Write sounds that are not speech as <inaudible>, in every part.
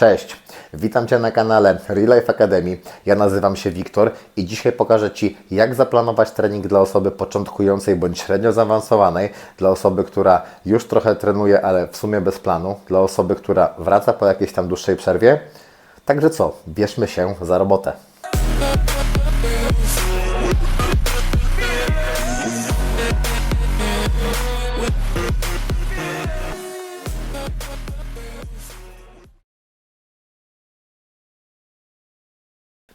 Cześć, witam Cię na kanale Real Life Academy. Ja nazywam się Wiktor i dzisiaj pokażę Ci, jak zaplanować trening dla osoby początkującej bądź średnio zaawansowanej, dla osoby, która już trochę trenuje, ale w sumie bez planu, dla osoby, która wraca po jakiejś tam dłuższej przerwie. Także co, bierzmy się za robotę.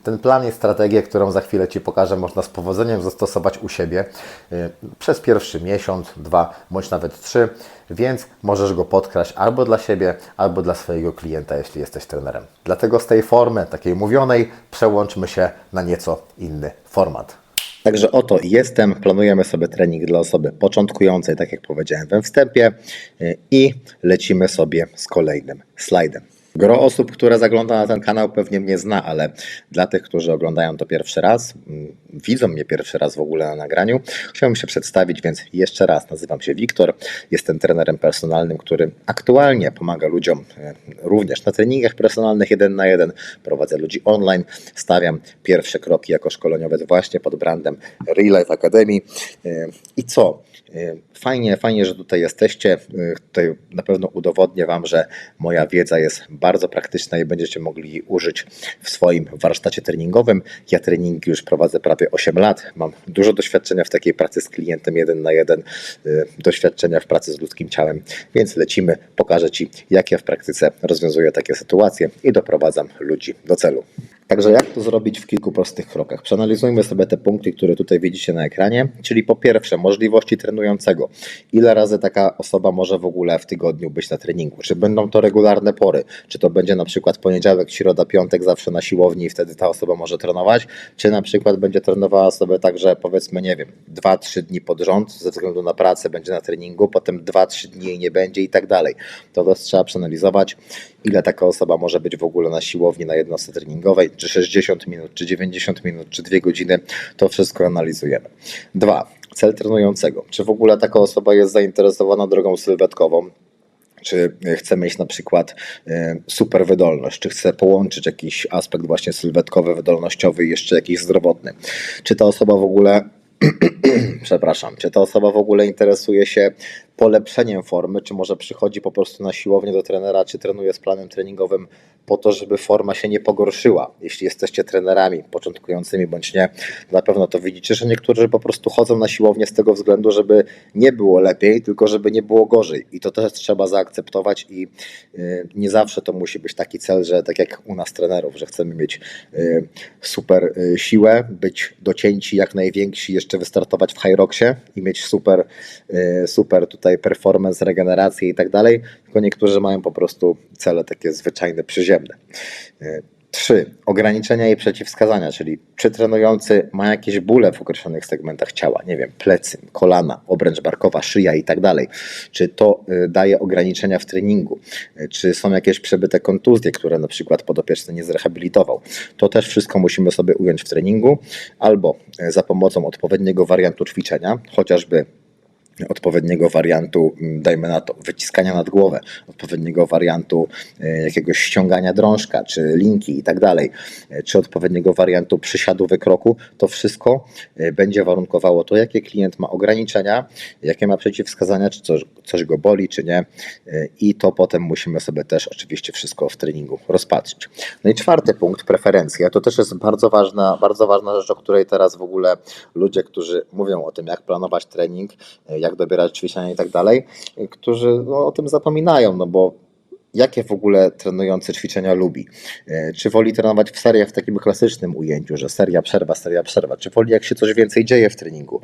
Ten plan i strategię, którą za chwilę Ci pokażę, można z powodzeniem zastosować u siebie y, przez pierwszy miesiąc, dwa bądź nawet trzy, więc możesz go podkraść albo dla siebie, albo dla swojego klienta, jeśli jesteś trenerem. Dlatego z tej formy, takiej mówionej, przełączmy się na nieco inny format. Także oto jestem, planujemy sobie trening dla osoby początkującej, tak jak powiedziałem we wstępie, y, i lecimy sobie z kolejnym slajdem. Gro osób, które zagląda na ten kanał, pewnie mnie zna, ale dla tych, którzy oglądają to pierwszy raz, mm, widzą mnie pierwszy raz w ogóle na nagraniu, chciałbym się przedstawić, więc jeszcze raz nazywam się Wiktor. Jestem trenerem personalnym, który aktualnie pomaga ludziom e, również na treningach personalnych jeden na jeden. Prowadzę ludzi online, stawiam pierwsze kroki jako szkoleniowiec właśnie pod brandem Real Life Academy. E, I co? E, Fajnie, fajnie, że tutaj jesteście. E, Tutaj na pewno udowodnię Wam, że moja wiedza jest bardzo praktyczna i będziecie mogli użyć w swoim warsztacie treningowym. Ja treningi już prowadzę prawie 8 lat. Mam dużo doświadczenia w takiej pracy z klientem jeden na jeden, e, doświadczenia w pracy z ludzkim ciałem, więc lecimy. Pokażę Ci, jak ja w praktyce rozwiązuję takie sytuacje i doprowadzam ludzi do celu. Także jak to zrobić w kilku prostych krokach? Przeanalizujmy sobie te punkty, które tutaj widzicie na ekranie, czyli po pierwsze możliwości trenującego. Ile razy taka osoba może w ogóle w tygodniu być na treningu? Czy będą to regularne pory? Czy to będzie na przykład poniedziałek, środa, piątek zawsze na siłowni i wtedy ta osoba może trenować? Czy na przykład będzie trenowała sobie tak, że powiedzmy, nie wiem, 2-3 dni pod rząd ze względu na pracę będzie na treningu, potem 2-3 dni nie będzie i tak dalej. To też trzeba przeanalizować, ile taka osoba może być w ogóle na siłowni, na jednostce treningowej, czy 60 minut, czy 90 minut, czy 2 godziny, to wszystko analizujemy. Dwa, cel trenującego. Czy w ogóle taka osoba jest zainteresowana drogą sylwetkową? Czy chce mieć na przykład e, super wydolność, czy chce połączyć jakiś aspekt właśnie sylwetkowy, wydolnościowy i jeszcze jakiś zdrowotny? Czy ta osoba w ogóle <clears throat> przepraszam, czy ta osoba w ogóle interesuje się polepszeniem formy, czy może przychodzi po prostu na siłownię do trenera, czy trenuje z planem treningowym po to, żeby forma się nie pogorszyła. Jeśli jesteście trenerami początkującymi bądź nie, na pewno to widzicie, że niektórzy po prostu chodzą na siłownię z tego względu, żeby nie było lepiej, tylko żeby nie było gorzej. I to też trzeba zaakceptować i y, nie zawsze to musi być taki cel, że tak jak u nas trenerów, że chcemy mieć y, super y, siłę, być docięci jak najwięksi, jeszcze wystartować w Hyroxie i mieć super, super tutaj performance, regenerację i tak dalej, tylko niektórzy mają po prostu cele takie zwyczajne, przyziemne. Trzy, ograniczenia i przeciwwskazania, czyli czy trenujący ma jakieś bóle w określonych segmentach ciała, nie wiem, plecy, kolana, obręcz barkowa, szyja i tak dalej, czy to y, daje ograniczenia w treningu, Y, czy są jakieś przebyte kontuzje, które na przykład podopieczny nie zrehabilitował. To też wszystko musimy sobie ująć w treningu, albo za pomocą odpowiedniego wariantu ćwiczenia, chociażby odpowiedniego wariantu, mm, dajmy na to, wyciskania nad głowę, odpowiedniego wariantu e, jakiegoś ściągania drążka, czy linki i tak dalej, e, czy odpowiedniego wariantu przysiadu wykroku, to wszystko e, będzie warunkowało to, jakie klient ma ograniczenia, jakie ma przeciwwskazania, czy coś, coś go boli, czy nie. I to potem musimy sobie też oczywiście wszystko w treningu rozpatrzyć. No i czwarty punkt, preferencja. To też jest bardzo ważna, bardzo ważna rzecz, o której teraz w ogóle ludzie, którzy mówią o tym, jak planować trening, jak dobierać ćwiczenia i tak dalej, którzy no, o tym zapominają, no bo jakie w ogóle trenujący ćwiczenia lubi? E, Czy woli trenować w seriach w takim klasycznym ujęciu, że seria przerwa, seria przerwa? Czy woli jak się coś więcej dzieje w treningu?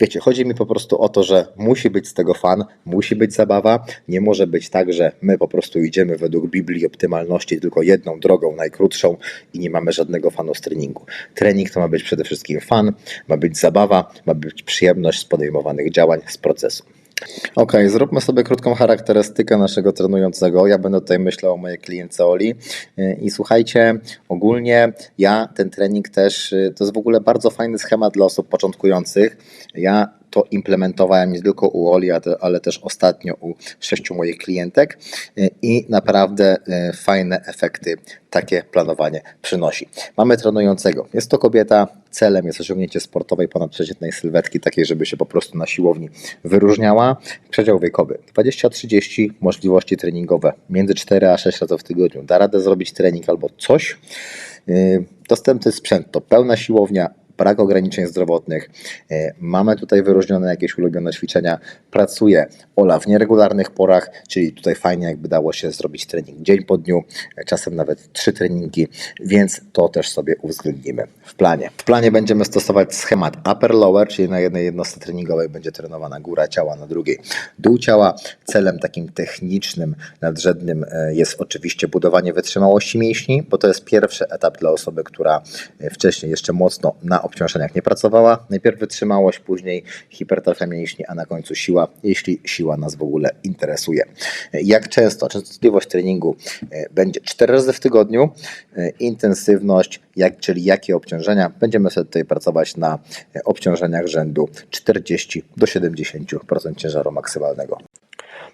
Wiecie, chodzi mi po prostu o to, że musi być z tego fan, musi być zabawa, nie może być tak, że my po prostu idziemy według Biblii optymalności tylko jedną drogą, najkrótszą i nie mamy żadnego fanu z treningu. Trening to ma być przede wszystkim fan, ma być zabawa, ma być przyjemność z podejmowanych działań, z procesu. Ok, zróbmy sobie krótką charakterystykę naszego trenującego. Ja będę tutaj myślał o mojej klientce Oli. I słuchajcie, ogólnie ja ten trening też, y, to jest w ogóle bardzo fajny schemat dla osób początkujących. Ja to implementowałem nie tylko u Oli, ale też ostatnio u sześciu moich klientek y, i naprawdę y, fajne efekty takie planowanie przynosi. Mamy trenującego. Jest to kobieta, celem jest osiągnięcie sportowej ponadprzeciętnej sylwetki, takiej, żeby się po prostu na siłowni wyróżniała. Przedział wiekowy 20-30, możliwości treningowe między 4 a 6 razy w tygodniu. Da radę zrobić trening albo coś. Yy, Dostępny sprzęt to pełna siłownia, brak ograniczeń zdrowotnych. Yy, Mamy tutaj wyróżnione jakieś ulubione ćwiczenia. Pracuje Ola w nieregularnych porach, czyli tutaj fajnie jakby dało się zrobić trening dzień po dniu, yy, czasem nawet trzy treningi, więc to też sobie uwzględnimy w planie. W planie będziemy stosować schemat upper-lower, czyli na jednej jednostce treningowej będzie trenowana góra ciała, na drugiej dół ciała. Celem takim technicznym, nadrzędnym e, jest oczywiście budowanie wytrzymałości mięśni, bo to jest pierwszy etap dla osoby, która e, wcześniej jeszcze mocno na obciążeniach nie pracowała. Najpierw wytrzymałość, później hipertrofia mięśni, a na końcu siła, jeśli siła nas w ogóle interesuje. Jak często? Częstotliwość treningu e, będzie 4 razy w tygodniu. E, Intensywność, jak, czyli jakie obciążenia? Będziemy sobie tutaj pracować na e, obciążeniach rzędu 40 do 70% ciężaru maksymalnego.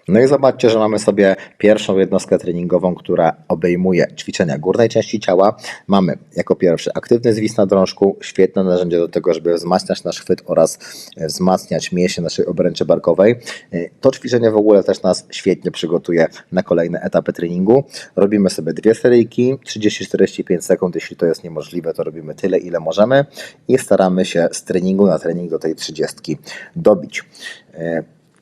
No i zobaczcie, że mamy sobie pierwszą jednostkę treningową, która obejmuje ćwiczenia górnej części ciała. Mamy jako pierwszy aktywny zwis na drążku, świetne narzędzie do tego, żeby wzmacniać nasz chwyt oraz e, wzmacniać mięśnie naszej obręczy barkowej. E, To ćwiczenie w ogóle też nas świetnie przygotuje na kolejne etapy treningu. Robimy sobie dwie seryjki, 30-45 sekund, jeśli to jest niemożliwe, to robimy tyle, ile możemy i staramy się z treningu na trening do tej 30 dobić.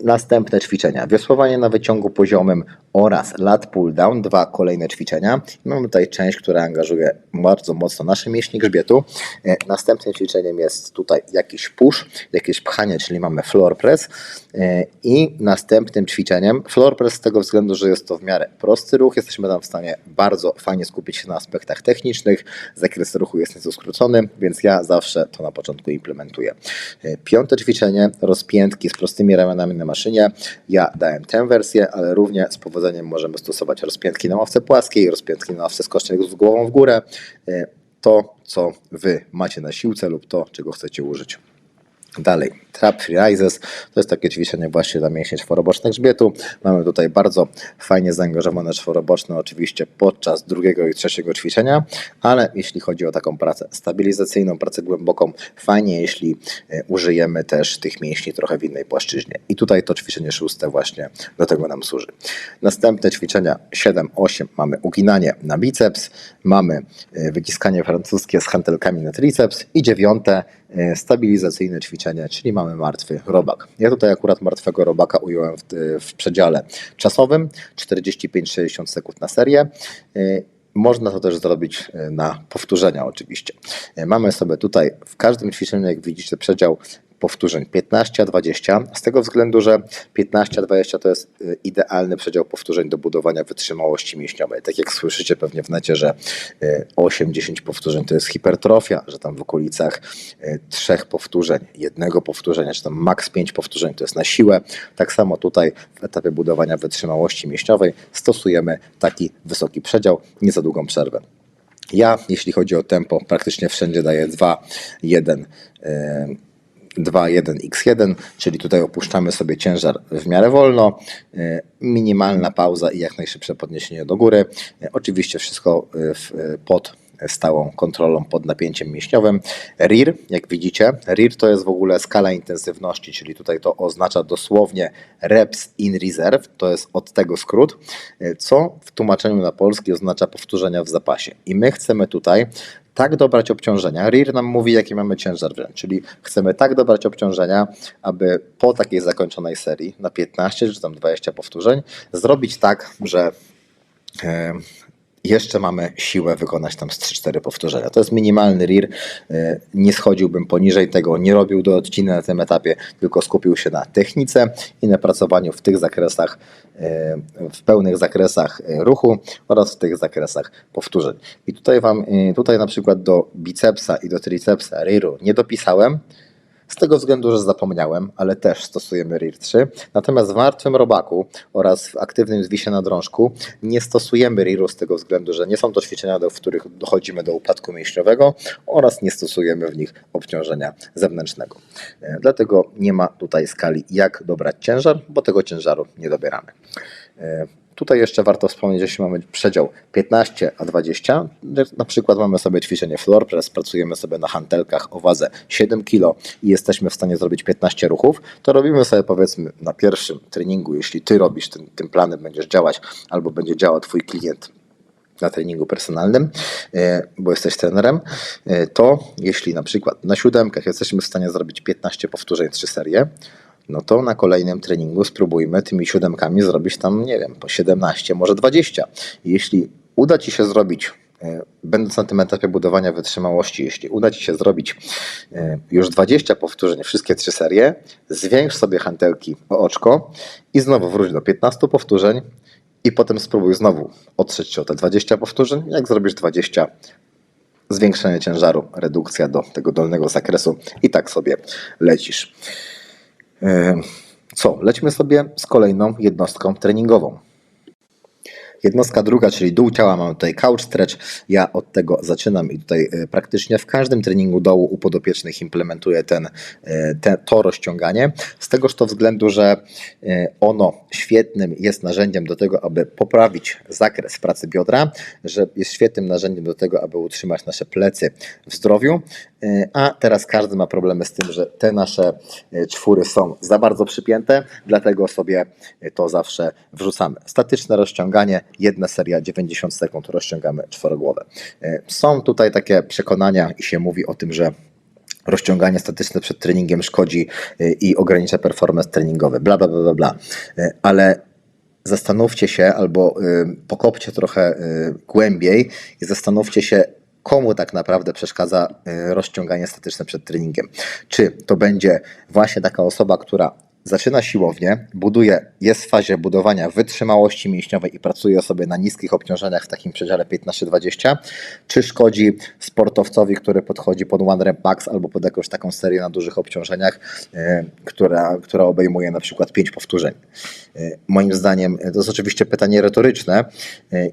Następne ćwiczenia. Wiosłowanie na wyciągu poziomym oraz lat pull down. Dwa kolejne ćwiczenia. Mamy tutaj część, która angażuje bardzo mocno nasze mięśnie grzbietu. E, Następnym ćwiczeniem jest tutaj jakiś push, jakieś pchanie, czyli mamy floor press. E, I następnym ćwiczeniem floor press z tego względu, że jest to w miarę prosty ruch. Jesteśmy tam w stanie bardzo fajnie skupić się na aspektach technicznych. Zakres ruchu jest nieco skrócony, więc ja zawsze to na początku implementuję. E, Piąte ćwiczenie, rozpiętki z prostymi ramionami na maszynie. Ja dałem tę wersję, ale równie z powodzeniem możemy stosować rozpiętki na ławce płaskiej, rozpiętki na ławce skocznej z głową w górę. E, To, co Wy macie na siłce lub to, czego chcecie użyć. Dalej, trap free rises, to jest takie ćwiczenie właśnie dla mięśni czworobocznych grzbietu. Mamy tutaj bardzo fajnie zaangażowane czworoboczne oczywiście podczas drugiego i trzeciego ćwiczenia, ale jeśli chodzi o taką pracę stabilizacyjną, pracę głęboką, fajnie jeśli e, użyjemy też tych mięśni trochę w innej płaszczyźnie. I tutaj to ćwiczenie szóste właśnie do tego nam służy. Następne ćwiczenia 7-8 mamy uginanie na biceps, mamy e, wyciskanie francuskie z hantelkami na triceps i dziewiąte stabilizacyjne ćwiczenie, czyli mamy martwy robak. Ja tutaj akurat martwego robaka ująłem w, w przedziale czasowym 45-60 sekund na serię. E, Można to też zrobić e, na powtórzenia oczywiście. E, Mamy sobie tutaj w każdym ćwiczeniu, jak widzicie, przedział powtórzeń 15 a 20, z tego względu, że 15 a 20 to jest y, idealny przedział powtórzeń do budowania wytrzymałości mięśniowej. Tak jak słyszycie pewnie w necie, że y, 8-10 powtórzeń to jest hipertrofia, że tam w okolicach y, trzech powtórzeń, jednego powtórzenia, czy tam maks 5 powtórzeń to jest na siłę. Tak samo tutaj w etapie budowania wytrzymałości mięśniowej stosujemy taki wysoki przedział, nie za długą przerwę. Ja, jeśli chodzi o tempo, praktycznie wszędzie daję 2, 1, 2-1x1, czyli tutaj opuszczamy sobie ciężar w miarę wolno, y, minimalna pauza i jak najszybsze podniesienie do góry. Y, Oczywiście wszystko y, pod stałą kontrolą pod napięciem mięśniowym. RIR, jak widzicie, RIR to jest w ogóle skala intensywności, czyli tutaj to oznacza dosłownie reps in reserve, to jest od tego skrót, co w tłumaczeniu na polski oznacza powtórzenia w zapasie. I my chcemy tutaj tak dobrać obciążenia. RIR nam mówi, jaki mamy ciężar wręcz, czyli chcemy tak dobrać obciążenia, aby po takiej zakończonej serii na 15 czy tam 20 powtórzeń zrobić tak, że e, jeszcze mamy siłę wykonać tam z 3-4 powtórzenia. To jest minimalny RIR. E, Nie schodziłbym poniżej tego, nie robił do odciny na tym etapie, tylko skupił się na technice i na pracowaniu w tych zakresach, e, w pełnych zakresach e, ruchu oraz w tych zakresach powtórzeń. I tutaj Wam, tutaj na przykład do bicepsa i do tricepsa RIR-u nie dopisałem, Z tego względu, że zapomniałem, ale też stosujemy RIR 3. Natomiast w martwym robaku oraz w aktywnym zwisie na drążku nie stosujemy RIR-u z tego względu, że nie są to ćwiczenia, do, w których dochodzimy do upadku mięśniowego oraz nie stosujemy w nich obciążenia zewnętrznego. E, Dlatego nie ma tutaj skali, jak dobrać ciężar, bo tego ciężaru nie dobieramy. Tutaj jeszcze warto wspomnieć, jeśli mamy przedział 15 a 20, na przykład mamy sobie ćwiczenie floor press, pracujemy sobie na hantelkach o wadze 7 kg i jesteśmy w stanie zrobić 15 ruchów, to robimy sobie powiedzmy na pierwszym treningu, jeśli Ty robisz tym, tym planem, będziesz działać albo będzie działał Twój klient na treningu personalnym, e, bo jesteś trenerem, e, to jeśli na przykład na siódemkach jesteśmy w stanie zrobić 15 powtórzeń, 3 serie, no to na kolejnym treningu spróbujmy tymi siódemkami zrobić tam, nie wiem, po 17, może 20. Jeśli uda Ci się zrobić, e, będąc na tym etapie budowania wytrzymałości, jeśli uda Ci się zrobić e, już 20 powtórzeń, wszystkie trzy serie, zwiększ sobie hantelki o oczko i znowu wróć do 15 powtórzeń i potem spróbuj znowu otrzeć się o te 20 powtórzeń. Jak zrobisz 20, zwiększenie ciężaru, redukcja do tego dolnego zakresu i tak sobie lecisz. Co? Lećmy sobie z kolejną jednostką treningową. Jednostka druga, czyli dół ciała, mamy tutaj couch stretch. Ja od tego zaczynam i tutaj e, praktycznie w każdym treningu dołu u podopiecznych implementuję ten, e, te, to rozciąganie. Z tegoż to względu, że e, ono świetnym jest narzędziem do tego, aby poprawić zakres pracy biodra, że jest świetnym narzędziem do tego, aby utrzymać nasze plecy w zdrowiu. A teraz każdy ma problemy z tym, że te nasze czwóry są za bardzo przypięte, dlatego sobie to zawsze wrzucamy. Statyczne rozciąganie, jedna seria 90 sekund rozciągamy czworogłowe. E, Są tutaj takie przekonania i się mówi o tym, że rozciąganie statyczne przed treningiem szkodzi e, i ogranicza performance treningowy, bla, bla, bla, bla, bla. E, Ale zastanówcie się albo pokopcie trochę głębiej i zastanówcie się, komu tak naprawdę przeszkadza rozciąganie statyczne przed treningiem. Czy to będzie właśnie taka osoba, która zaczyna siłownię, buduje, jest w fazie budowania wytrzymałości mięśniowej i pracuje sobie na niskich obciążeniach w takim przedziale 15-20, czy szkodzi sportowcowi, który podchodzi pod one rep max albo pod jakąś taką serię na dużych obciążeniach, e, która, która obejmuje na przykład 5 powtórzeń. E, Moim zdaniem e, to jest oczywiście pytanie retoryczne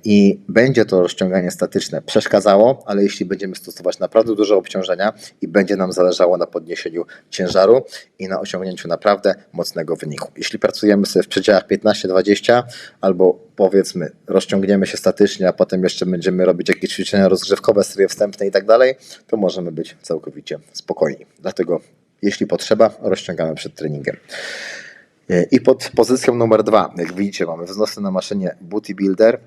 i będzie to rozciąganie statyczne przeszkadzało, ale jeśli będziemy stosować naprawdę duże obciążenia i będzie nam zależało na podniesieniu ciężaru i na osiągnięciu naprawdę mocnego wyniku. Jeśli pracujemy sobie w przedziałach 15-20 albo powiedzmy rozciągniemy się statycznie, a potem jeszcze będziemy robić jakieś ćwiczenia rozgrzewkowe, serie wstępne i tak dalej, to możemy być całkowicie spokojni. Dlatego jeśli potrzeba, rozciągamy przed treningiem. I pod pozycją numer dwa, jak widzicie, mamy wznosy na maszynie Booty Builder.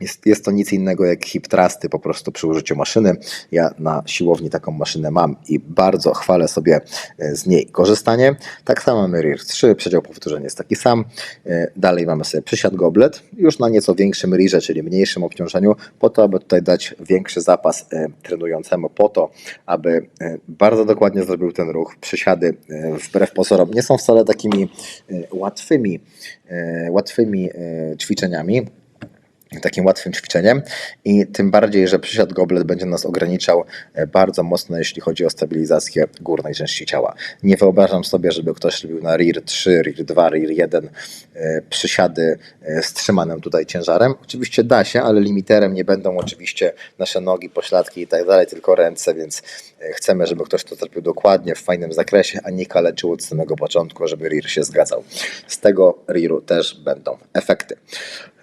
Jest, jest to nic innego jak hip trusty po prostu przy użyciu maszyny. Ja na siłowni taką maszynę mam i bardzo chwalę sobie e, z niej korzystanie. Tak samo mamy RIR 3, przedział powtórzeń jest taki sam. E, Dalej mamy sobie przysiad goblet, już na nieco większym RIRze, czyli mniejszym obciążeniu, po to, aby tutaj dać większy zapas e, trenującemu, po to, aby bardzo dokładnie zrobił ten ruch. Przysiady wbrew pozorom nie są wcale takimi łatwymi, łatwymi ćwiczeniami takim łatwym ćwiczeniem i tym bardziej, że przysiad goblet będzie nas ograniczał e, bardzo mocno, jeśli chodzi o stabilizację górnej części ciała. Nie wyobrażam sobie, żeby ktoś robił na RIR 3, RIR 2, RIR 1 e, przysiady e, z trzymanym tutaj ciężarem. Oczywiście da się, ale limiterem nie będą oczywiście nasze nogi, pośladki i tak dalej, tylko ręce, więc chcemy, żeby ktoś to zrobił dokładnie, w fajnym zakresie, a nie kaleczył od samego początku, żeby RIR się zgadzał. Z tego RIR-u też będą efekty.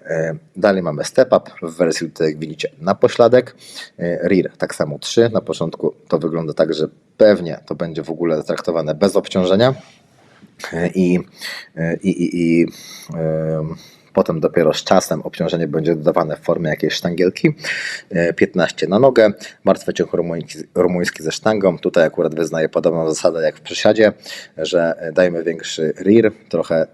E, Dalej mamy step up w wersji, tutaj jak widzicie, na pośladek. E, RIR tak samo 3. Na początku to wygląda tak, że pewnie to będzie w ogóle traktowane bez obciążenia. E, I, i, i, i Potem dopiero z czasem obciążenie będzie dodawane w formie jakiejś sztangielki. E, 15 na nogę, martwy ciąg rumuński, rumuński ze sztangą. Tutaj akurat wyznaję podobną zasadę jak w przysiadzie, że e, dajmy większy RIR, trochę e,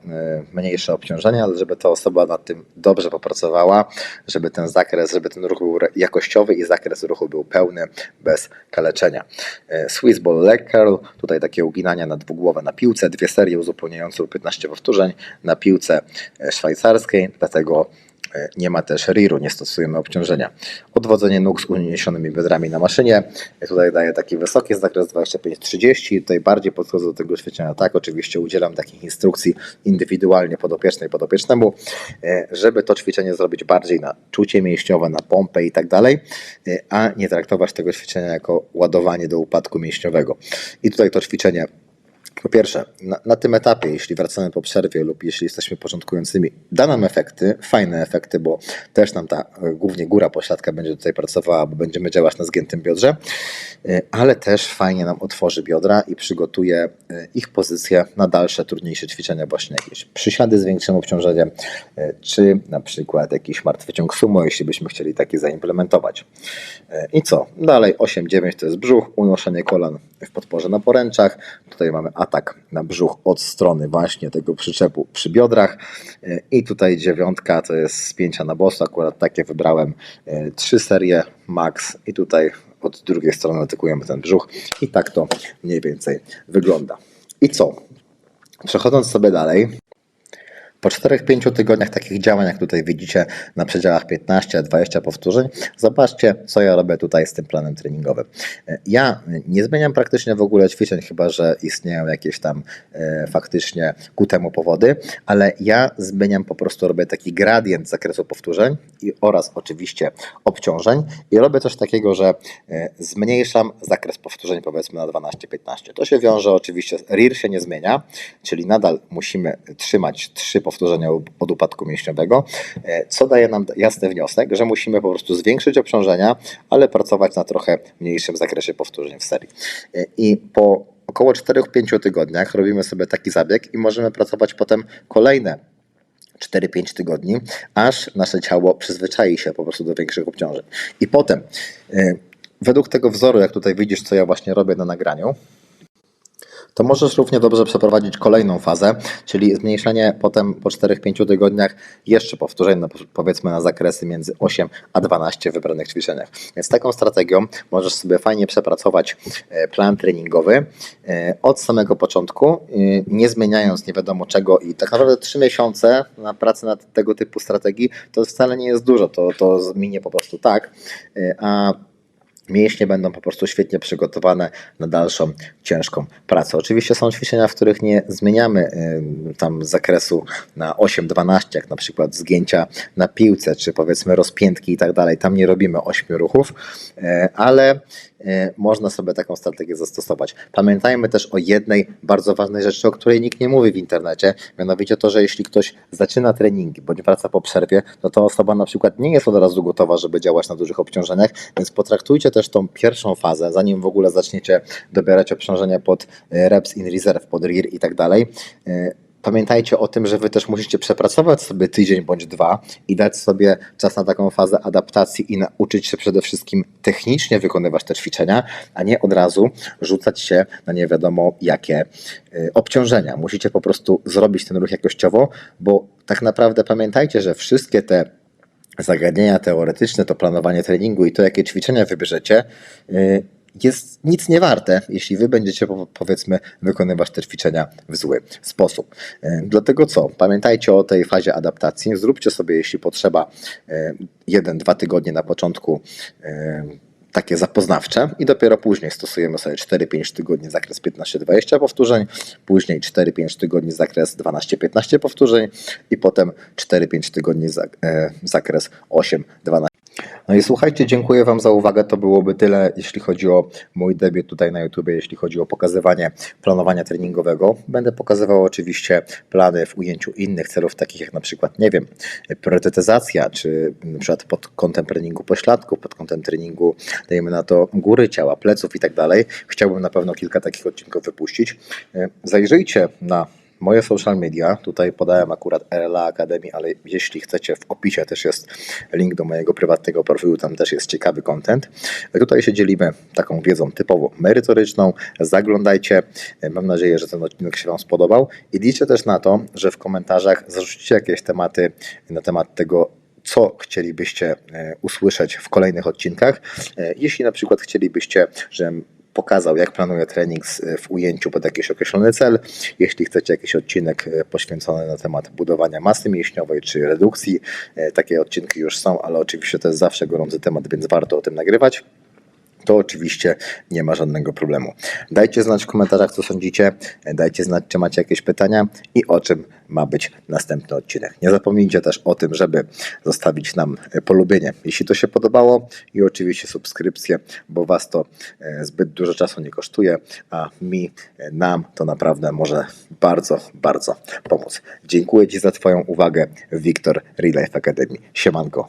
mniejsze obciążenie, ale żeby ta osoba nad tym dobrze popracowała, żeby ten zakres, żeby ten ruch był jakościowy i zakres ruchu był pełny, bez kaleczenia. E, Swiss Ball Leg Curl, tutaj takie uginania na dwugłowę na piłce, dwie serie uzupełniające 15 powtórzeń na piłce e, dlatego E, Nie ma też riru, nie stosujemy obciążenia. Odwodzenie nóg z uniesionymi biodrami na maszynie. Ja Tutaj daję taki wysoki zakres 25-30. Tutaj bardziej podchodzę do tego ćwiczenia tak. Oczywiście udzielam takich instrukcji indywidualnie podopiecznej, podopiecznemu, e, żeby to ćwiczenie zrobić bardziej na czucie mięśniowe, na pompę i tak dalej, e, a nie traktować tego ćwiczenia jako ładowanie do upadku mięśniowego. I tutaj to ćwiczenie po pierwsze, na, na tym etapie, jeśli wracamy po przerwie lub jeśli jesteśmy początkującymi, da nam efekty, fajne efekty, bo też nam ta e, głównie góra pośladka będzie tutaj pracowała, bo będziemy działać na zgiętym biodrze, e, ale też fajnie nam otworzy biodra i przygotuje e, ich pozycję na dalsze, trudniejsze ćwiczenia, właśnie jakieś przysiady z większym obciążeniem, czy na przykład jakiś martwy ciąg sumo, jeśli byśmy chcieli taki zaimplementować. I co? Dalej 8-9 to jest brzuch, unoszenie kolan w podporze na poręczach. Tutaj mamy atak na brzuch od strony właśnie tego przyczepu przy biodrach. E, I tutaj dziewiątka to jest spięcia na boso. Akurat takie wybrałem. E, Trzy serie max i tutaj od drugiej strony atykujemy ten brzuch. I tak to mniej więcej wygląda. I co? Przechodząc sobie dalej, po 4-5 tygodniach takich działań, jak tutaj widzicie, na przedziałach 15-20 powtórzeń, zobaczcie, co ja robię tutaj z tym planem treningowym. E, Ja nie zmieniam praktycznie w ogóle ćwiczeń, chyba że istnieją jakieś tam e, faktycznie ku temu powody, ale ja zmieniam po prostu, robię taki gradient zakresu powtórzeń i, oraz oczywiście obciążeń i robię coś takiego, że e, zmniejszam zakres powtórzeń powiedzmy na 12-15. To się wiąże oczywiście, RIR się nie zmienia, czyli nadal musimy trzymać trzy powtórzenia od upadku mięśniowego, e, co daje nam jasny wniosek, że musimy po prostu zwiększyć obciążenia, ale pracować na trochę mniejszym zakresie powtórzeń w serii. E, I po około 4-5 tygodniach robimy sobie taki zabieg i możemy pracować potem kolejne 4-5 tygodni, aż nasze ciało przyzwyczai się po prostu do większych obciążeń. I potem, e, według tego wzoru, jak tutaj widzisz, co ja właśnie robię na nagraniu, to możesz równie dobrze przeprowadzić kolejną fazę, czyli zmniejszenie potem po 4-5 tygodniach jeszcze powtórzeń, no powiedzmy na zakresy między 8 a 12 w wybranych ćwiczeniach. Więc taką strategią możesz sobie fajnie przepracować e, plan treningowy e, od samego początku, e, nie zmieniając nie wiadomo czego i tak naprawdę 3 miesiące na pracę nad tego typu strategii to wcale nie jest dużo, to, to minie po prostu tak, a mięśnie będą po prostu świetnie przygotowane na dalszą, ciężką pracę. Oczywiście są ćwiczenia, w których nie zmieniamy tam zakresu na 8-12, jak na przykład zgięcia na piłce, czy powiedzmy rozpiętki i tak dalej. Tam nie robimy 8 ruchów, y, ale można sobie taką strategię zastosować. Pamiętajmy też o jednej bardzo ważnej rzeczy, o której nikt nie mówi w internecie, mianowicie to, że jeśli ktoś zaczyna treningi bądź wraca po przerwie, no to osoba na przykład nie jest od razu gotowa, żeby działać na dużych obciążeniach, więc potraktujcie też tą pierwszą fazę, zanim w ogóle zaczniecie dobierać obciążenia pod y, reps in reserve, pod RIR i tak dalej. Pamiętajcie o tym, że Wy też musicie przepracować sobie tydzień bądź dwa i dać sobie czas na taką fazę adaptacji i nauczyć się przede wszystkim technicznie wykonywać te ćwiczenia, a nie od razu rzucać się na nie wiadomo jakie y, obciążenia. Musicie po prostu zrobić ten ruch jakościowo, bo tak naprawdę pamiętajcie, że wszystkie te zagadnienia teoretyczne, to planowanie treningu i to, jakie ćwiczenia wybierzecie, y, jest nic nie warte, jeśli wy będziecie po- powiedzmy wykonywać te ćwiczenia w zły sposób. Y, Dlatego co? Pamiętajcie o tej fazie adaptacji. Zróbcie sobie, jeśli potrzeba, y, jeden, dwa tygodnie na początku y, takie zapoznawcze i dopiero później stosujemy sobie 4-5 tygodni zakres 15-20 powtórzeń, później 4-5 tygodni zakres 12-15 powtórzeń i potem 4-5 tygodni za- e, zakres 8-12. No i słuchajcie, dziękuję Wam za uwagę. To byłoby tyle, jeśli chodzi o mój debiut tutaj na YouTube, jeśli chodzi o pokazywanie planowania treningowego. Będę pokazywał oczywiście plany w ujęciu innych celów, takich jak na przykład, nie wiem, priorytetyzacja, czy na przykład pod kątem treningu pośladków, pod kątem treningu, dajmy na to, góry ciała, pleców i tak dalej. Chciałbym na pewno kilka takich odcinków wypuścić. E, Zajrzyjcie na moje social media, tutaj podałem akurat RLA Academy, ale jeśli chcecie, w opisie też jest link do mojego prywatnego profilu, tam też jest ciekawy content. Tutaj się dzielimy taką wiedzą typowo merytoryczną, zaglądajcie, mam nadzieję, że ten odcinek się Wam spodobał i liczę też na to, że w komentarzach zarzucicie jakieś tematy na temat tego, co chcielibyście e, usłyszeć w kolejnych odcinkach. E, Jeśli na przykład chcielibyście, żebym pokazał, jak planuje trening w ujęciu pod jakiś określony cel. Jeśli chcecie jakiś odcinek e, poświęcony na temat budowania masy mięśniowej czy redukcji, e, takie odcinki już są, ale oczywiście to jest zawsze gorący temat, więc warto o tym nagrywać to oczywiście nie ma żadnego problemu. Dajcie znać w komentarzach, co sądzicie, dajcie znać, czy macie jakieś pytania i o czym ma być następny odcinek. Nie zapomnijcie też o tym, żeby zostawić nam polubienie, jeśli to się podobało i oczywiście subskrypcję, bo Was to e, zbyt dużo czasu nie kosztuje, a mi, e, nam to naprawdę może bardzo, bardzo pomóc. Dziękuję Ci za Twoją uwagę. Wiktor Real Life Academy. Siemanko.